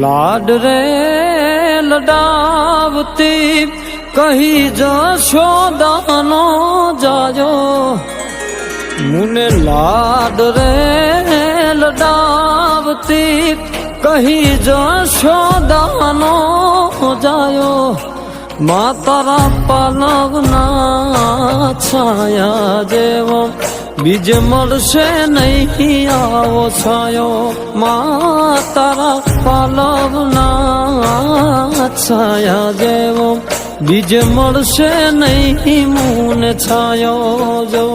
લાડ રે લડાવતી, કહી જશોદાનો જાજો. મુને લાડ રે લડાવતી, કહી જશોદાનો જાયો માતારા પાલવના છાયા જેવો બીજ મળશે નહીં આવો છાયો માતારા પાલવના છાયા જેવો બીજ મળશે નહીં મૂને છાયો જો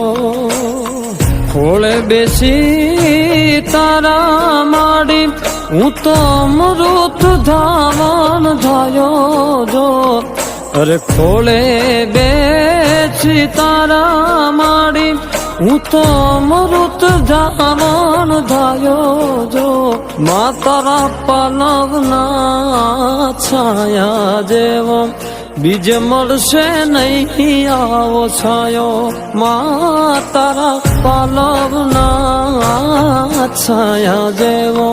ખોળે બેસી તારા માડી હું તો અમૃત ધાવન ધાયો જો અરે ખોળે બેસી તારા માડી હું તો અમૃત ધાવન ધાયો જો માતારા પાલવના છાયા જેવો બીજ મળશે નહીં આવો છાયો માતારા પાલવના છાયા જેવો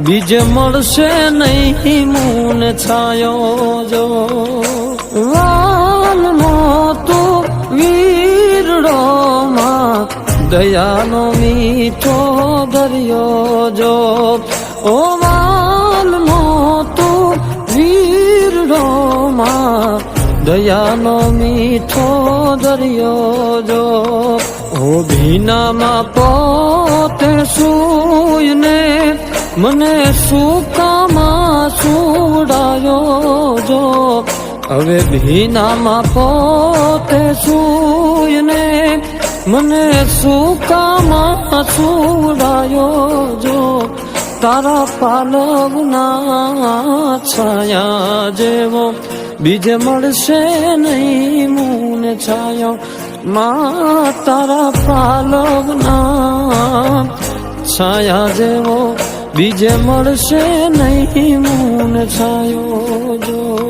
બીજ મળશે નહીં મૂન છાયો જો દયાનો મીઠો દરિયો જો ઓ વાલ મોતું વીરડો માં દયાનો મીઠો દરિયો જો ઓ ભીનામાં પોતે સૂયને મને સુકામાં સુડાયો જો હવે ભીનામાં પોતે સૂયને મને સુકામાં છોડાયો જો? તારા પાલવના છાયા જેવો. બીજે મળશે નહીં મૂને છાયો. મા, તારા પાલવના છાયા જેવો. બીજે મળશે નહીં મૂન છાયો જો.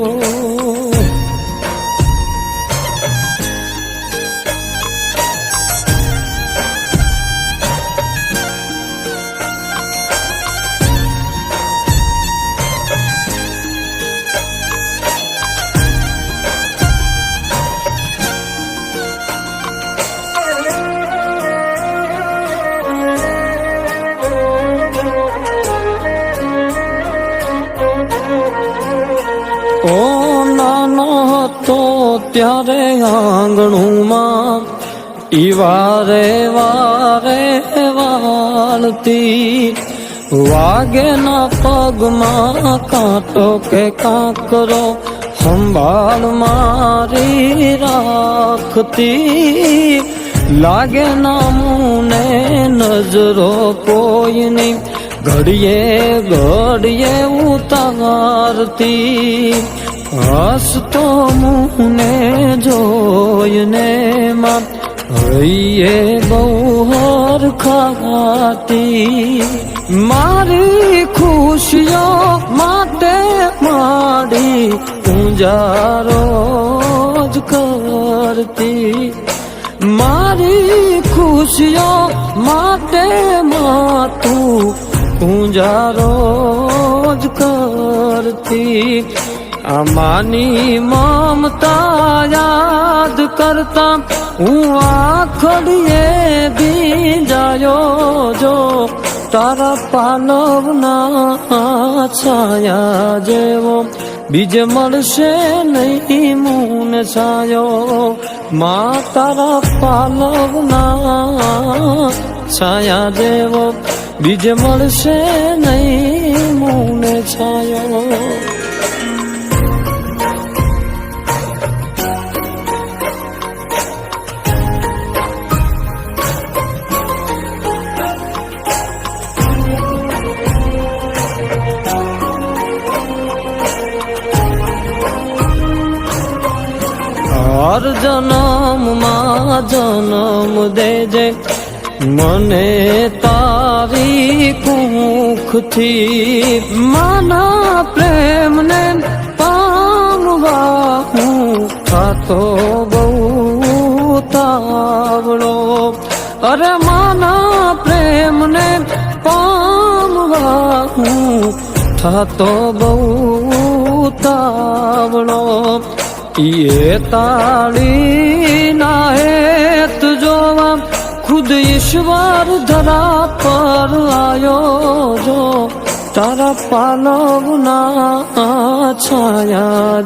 ઓ નાનો હતો ત્યારે આંગણુંમાં ઈ વારે વારે વાળતી. વાગે ના પગમાં કાંટો કે કાંકરો સંભાળ મારી રાખતી. લાગે ના મુને નજરો કોઈની ઘડીએ ઘડીએ ઉતારતી હસતો મુને જોઈને માં હૈયે બહુ હર ખાતી મારી ખુશીઓ માટે માડી પૂંજારો જ કરતી. મારી ખુશીઓ માટે માતું પૂજારો જ કરતી. અમાની મમતા યાદ કરતા હું આખડીએ બીજાયો જો. તારા પાલવના છાયા જેવો. બીજ મળશે નહીં મૂન છાયો. મા તારા પાલવના છાયા જેવો. બીજ મળશે નહીં મૂન છાયો હર જન્મમાં જન્મ દેજે મને તારી કુખથી માના પ્રેમને પામવા હું ખાતો બહુ તાવડો. અરે માના પ્રેમને પામવા હું થતો બહુ તાવણો એ તાળી ના ખુદ ઈશ્વર ધરા પર આયો જો તારા પાલવના છાયા